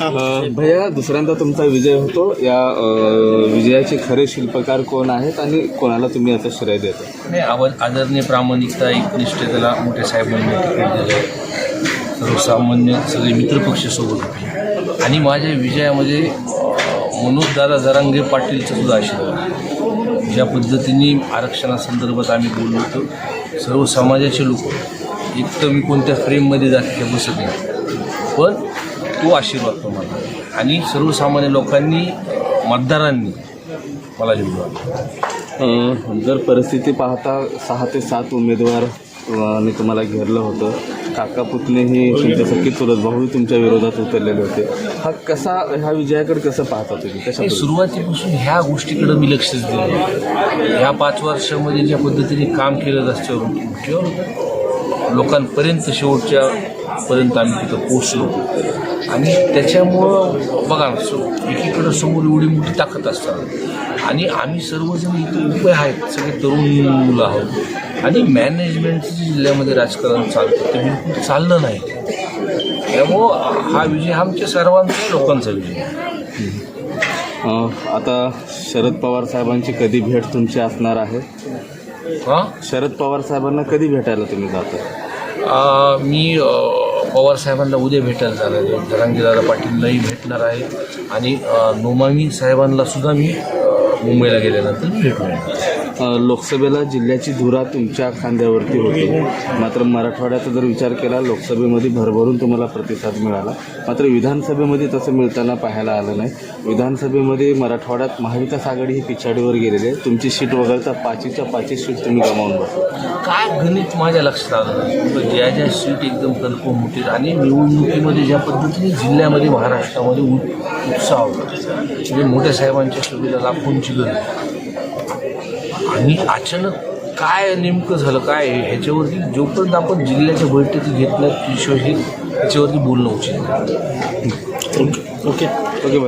अ, भैया दुसऱ्यांदा तुमचा विजय होतो. या विजयाचे खरे शिल्पकार कोण आहेत आणि कोणाला तुम्ही आता श्रेय देता? नाही आवाज आदरणीय प्रामाणिकता एकनिष्ठतेला मोठे दिलं सर्वसामान्य सगळे मित्रपक्ष सोबत होते. आणि माझ्या विजयामध्ये मनोजदादा जरांगे पाटीलचा सुद्धा आशीर्वाद. ज्या पद्धतीने आरक्षणासंदर्भात आम्ही बोललो होतो सर्व समाजाचे लोक तर मी कोणत्या फ्रेममध्ये जाते बसत नाही. पण तो आशीर्वाद तो मला. आणि सर्वसामान्य लोकांनी मतदारांनी मला निवडून जर परिस्थिती पाहता सहा ते सात उमेदवार आणि तुम्हाला घेरलं होतं. काका पुतणेही तुमचे सख्खे चुलत भाऊही तुमच्या विरोधात उतरलेले होते. हा कसा ह्या विजयाकडे कसं पाहता तुम्ही? कशा सुरुवातीपासून ह्या गोष्टीकडे मी लक्षच दिलं. ह्या पाच वर्षामध्ये ज्या पद्धतीने काम केलं रस्त्यावरून किंवा लोकांपर्यंत शेवटच्या पर्यंत आम्ही तिथं पोचलो आणि त्याच्यामुळं बघा सो एकीकडं समोर एवढी मोठी ताकद असतात. आणि आम्ही सर्वजण इथं उभे आहेत सगळे तरुण मुलं आहोत. आणि मॅनेजमेंटचं जिल्ह्यामध्ये राजकारण चालतं ते बिलकुल चाललं नाही. त्यामुळं हा विजय हा आमच्या सर्वांचा लोकांचा विजय. आहे. आता शरद पवार साहेबांची कधी भेट तुमची असणार आहे? शरद पवार साहेबांना कधी भेटायला तुम्ही जाता? मी पवार साहेबांना उद्या भेटायला जाणार आहे. जरांगीदादा पाटीललाही भेटणार आहे. आणि नोमामी साहेबांना सुद्धा मी मुंबईला गेल्यानंतर भेटणार आहे. लोकसभेला जिल्ह्याची धुरा तुमच्या खांद्यावरती होती. मात्र मराठवाड्याचा जर विचार केला लोकसभेमध्ये भरभरून तुम्हाला प्रतिसाद मिळाला. मात्र विधानसभेमध्ये तसं मिळताना पाहायला आलं नाही. विधानसभेमध्ये मराठवाड्यात महाविकास आघाडी ही पिछाडीवर गेलेली आहे. तुमची सीट वगळता पाचीच्या पाचीच सीट तुम्ही गमावून बसला. काय गणित माझ्या लक्षात आलं ज्या ज्या सीट एकदम कन्फर्म होती आणि निवडणुकीमध्ये ज्या पद्धतीने जिल्ह्यामध्ये महाराष्ट्रामध्ये उत्साह होता. म्हणजे मोठ्या साहेबांच्या सुविधा लाखोंची गरज आणि अचानक काय नेमकं झालं काय ह्याच्यावरती जोपर्यंत आपण जिल्ह्याच्या बैठकी घेत नाही हे बोलणं उचित ओके ओके ओके.